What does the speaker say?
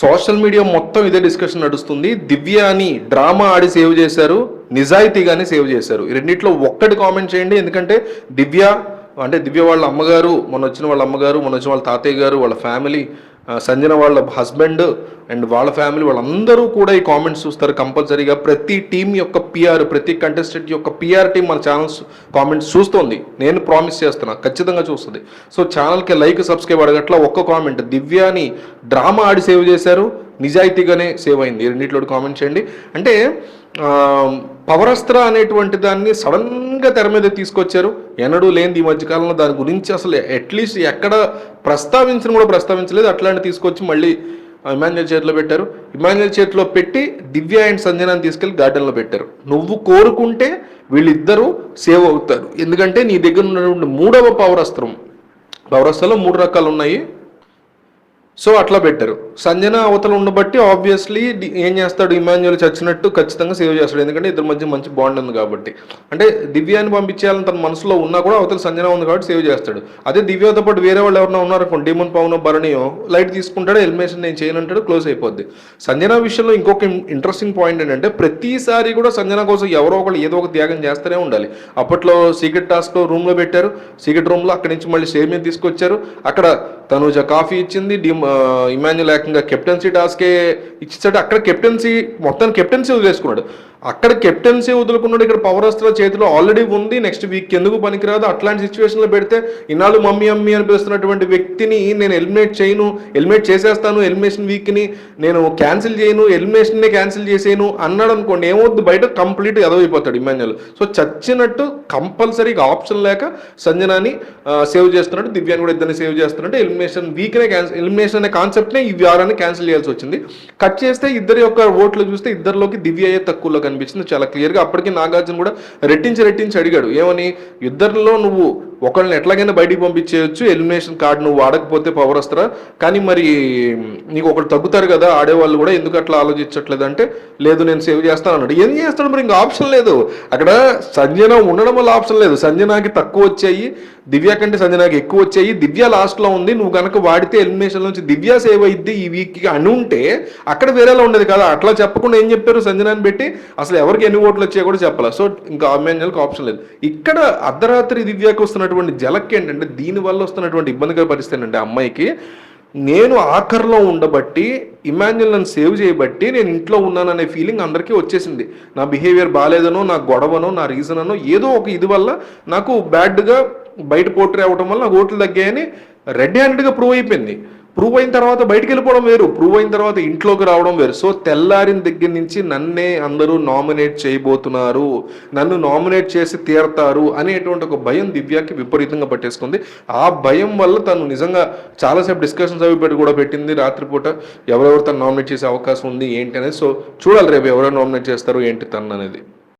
Social media మొత్తం ఇదే discussion నడుస్తుంది. దివ్య అని డ్రామా ఆడి సేవ్ చేశారు. నిజాయితీగానే సేవ్ చేశారు. ఈ రెండిట్లో ఒక్కటి కామెంట్ చేయండి. ఎందుకంటే దివ్య అంటే దివ్య వాళ్ళ అమ్మగారు మొన్న వచ్చిన వాళ్ళ అమ్మగారు మొన్న వచ్చిన వాళ్ళ తాతయ్య గారు వాళ్ళ ఫ్యామిలీ సంజన వాళ్ళ హస్బెండ్ అండ్ వాళ్ళ ఫ్యామిలీ వాళ్ళందరూ కూడా ఈ కామెంట్స్ చూస్తారు కంపల్సరీగా ప్రతి టీం యొక్క పిఆర్ ప్రతి కంటెస్టెంట్ యొక్క పిఆర్ టీం మన ఛానల్స్ కామెంట్స్ చూస్తుంది. నేను ప్రామిస్ చేస్తున్నా ఖచ్చితంగా చూస్తుంది. సో ఛానల్కి లైక్ సబ్స్క్రైబ్ అడగట్లా ఒక్క కామెంట్ దివ్యాని డ్రామా ఆడి సేవ్ చేశారు. నిజాయితీగానే సేవ్ అయింది. రెండిట్లో కామెంట్ చేయండి. అంటే పవరస్త్ర అనేటువంటి దాన్ని సడన్గా తెర మీద తీసుకొచ్చారు. ఎన్నడూ లేనిది ఈ మధ్యకాలంలో దాని గురించి అసలు అట్లీస్ట్ ఎక్కడ ప్రస్తావించిన కూడా ప్రస్తావించలేదు. అట్లాంటి తీసుకొచ్చి మళ్ళీ ఇమాన్యుల్ చేతిలో పెట్టారు. ఇమాన్యుల్ చేతిలో పెట్టి దివ్య అండ్ సంజనాన్ని తీసుకెళ్ళి గార్డెన్లో పెట్టారు. నువ్వు కోరుకుంటే వీళ్ళిద్దరూ సేవ్ అవుతారు. ఎందుకంటే నీ దగ్గర ఉన్నటువంటి మూడవ పౌరస్త్రం పౌరస్త్రంలో మూడు రకాలు ఉన్నాయి సో అట్లా పెట్టారు. సంజన అవతల ఉండబట్టి ఆబ్వియస్లీ ఏం చేస్తాడు? ఇమాన్యుల్ చచ్చినట్టు ఖచ్చితంగా సేవ్ చేస్తాడు. ఎందుకంటే ఇద్దరి మధ్య మంచి బాండ్ ఉంది కాబట్టి. అంటే దివ్యాన్ని పంపించేయాలని తన మనసులో ఉన్నా కూడా అవతల సంజన ఉంది కాబట్టి సేవ్ చేస్తాడు. అదే దివ్యతో పాటు వేరే వాళ్ళు ఎవరైనా ఉన్నారనుకోండి డీమన్ పవన్ భరణియో లైట్ తీసుకుంటాడు ఎలిమినేషన్ నేను చేయనంటాడు క్లోజ్ అయిపోద్ది. సంజన విషయంలో ఇంకొక ఇంట్రెస్టింగ్ పాయింట్ ఏంటంటే ప్రతిసారి కూడా సంజన కోసం ఎవరో ఒకరు ఏదో ఒక త్యాగం చేస్తూనే ఉండాలి. అప్పట్లో సీక్రెట్ టాస్క్ రూమ్లో పెట్టారు. సీక్రెట్ రూమ్లో అక్కడి నుంచి మళ్ళీ స్టేజ్ మీద తీసుకొచ్చారు. అక్కడ తనుజ కాఫీ ఇచ్చింది డి ఇమాన్యుల్ ఏకంగా కెప్టెన్సీ టాస్కే ఇచ్చేసాడు. అక్కడ కెప్టెన్సీ మొత్తం కెప్టెన్సీ వదిలేసుకున్నాడు. అక్కడ కెప్టెన్సీ వదులుకున్నాడు. ఇక్కడ పవర్ అస్త్ర చేతిలో ఆల్రెడీ ఉంది. నెక్స్ట్ వీక్ ఎందుకు పనికిరాదు? అట్లాంటి సిచ్యువేషన్లో పెడితే ఇన్నాళ్ళు మమ్మీ అమ్మీ అనిపిస్తున్నటువంటి వ్యక్తిని నేను ఎలిమినేట్ చేయను ఎలిమినేట్ చేసేస్తాను ఎలిమినేషన్ వీక్ని నేను క్యాన్సిల్ చేయను ఎలిమినేషన్నే క్యాన్సిల్ చేసేయను అన్నాడు అనుకోండి ఏమవుద్దు? బయట కంప్లీట్ ఎదవైపోతాడు ఇమాన్యుల్ సో చచ్చినట్టు కంపల్సరీగా ఆప్షన్ లేక సంజనాని సేవ్ చేస్తున్నాడు దివ్యాన్ని కూడా ఇద్దరిని సేవ్ చేస్తున్నాడు ఎలిమినేషన్ వీక్నే క్యాన్సిల్ ఎలిమినేషన్ అనే కాన్సెప్ట్నే ఈ వారాన్ని క్యాన్సిల్ చేయాల్సి వచ్చింది. కట్ చేస్తే ఇద్దరి యొక్క ఓట్లు చూస్తే ఇద్దరిలోకి దివ్య అయ్యే తక్కువలో కనిపించింది చాలా క్లియర్గా అప్పటికి నాగార్జున కూడా రెట్టించి రెట్టించి అడిగాడు. ఏమని? ఇద్దరిలో నువ్వు ఒకళ్ళని ఎట్లాగైనా బయటికి పంపించేయచ్చు. ఎలిమినేషన్ కార్డు నువ్వు వాడకపోతే పవర్ వస్తారా కానీ మరి నీకు ఒకటి తగ్గుతారు కదా ఆడేవాళ్ళు కూడా ఎందుకు అట్లా ఆలోచించట్లేదు అంటే లేదు నేను సేవ్ చేస్తాను అన్నాడు. ఏం చేస్తాడు మరి? ఇంకా ఆప్షన్ లేదు. అక్కడ సంజన ఉండడం వల్ల ఆప్షన్ లేదు. సంజనాకి తక్కువ వచ్చాయి. దివ్య కంటే సంజనాకి ఎక్కువ వచ్చాయి. దివ్య లాస్ట్లో ఉంది. నువ్వు కనుక వాడితే ఎలిమినేషన్ నుంచి దివ్య సేవ్ అయ్యిద్ది ఈ వీక్ అని ఉంటే అక్కడ వేరేలా ఉండేది కదా. అట్లా చెప్పకుండా ఏం చెప్పారు సంజనాని పెట్టి? అసలు ఎవరికి ఎన్ని ఓట్లు వచ్చాయో కూడా చెప్పాలి. సో ఇంకా అమ్మాయిలకు ఆప్షన్ లేదు. ఇక్కడ అర్ధరాత్రి దివ్యకి వస్తున్నటువంటి జలక్ ఏంటంటే దీనివల్ల వస్తున్నటువంటి ఇబ్బందికర పరిస్థితి ఏంటంటే అమ్మాయికి నేను ఆఖరిలో ఉండబట్టి ఇమాన్యుల్ నన్ను సేవ్ చేయబట్టి నేను ఇంట్లో ఉన్నాననే ఫీలింగ్ అందరికీ వచ్చేసింది. నా బిహేవియర్ బాగాలేదనో నా గొడవనో నా రీజన్ అనో ఏదో ఒక ఇది వల్ల నాకు బ్యాడ్గా బయట పోటీ అవ్వటం వల్ల నాకు ఓట్లు తగ్గాయని రెడ్ హ్యాండెడ్గా ప్రూవ్ అయిపోయింది. ప్రూవ్ అయిన తర్వాత బయటికి వెళ్ళిపోవడం వేరు. ప్రూవ్ అయిన తర్వాత ఇంట్లోకి రావడం వేరు. సో తెల్లారిన దగ్గర నుంచి నన్నే అందరూ నామినేట్ చేయబోతున్నారు. నన్ను నామినేట్ చేసి తీరతారు అనేటువంటి ఒక భయం దివ్యాకి విపరీతంగా పట్టేసుకుంది. ఆ భయం వల్ల తను నిజంగా చాలాసేపు డిస్కషన్స్ అవి పెట్టి కూడా పెట్టింది. రాత్రిపూట ఎవరెవరు తను నామినేట్ చేసే అవకాశం ఉంది ఏంటి అనేది. సో చూడాలి రేపు ఎవరెవరు నామినేట్ చేస్తారు ఏంటి తను అనేది.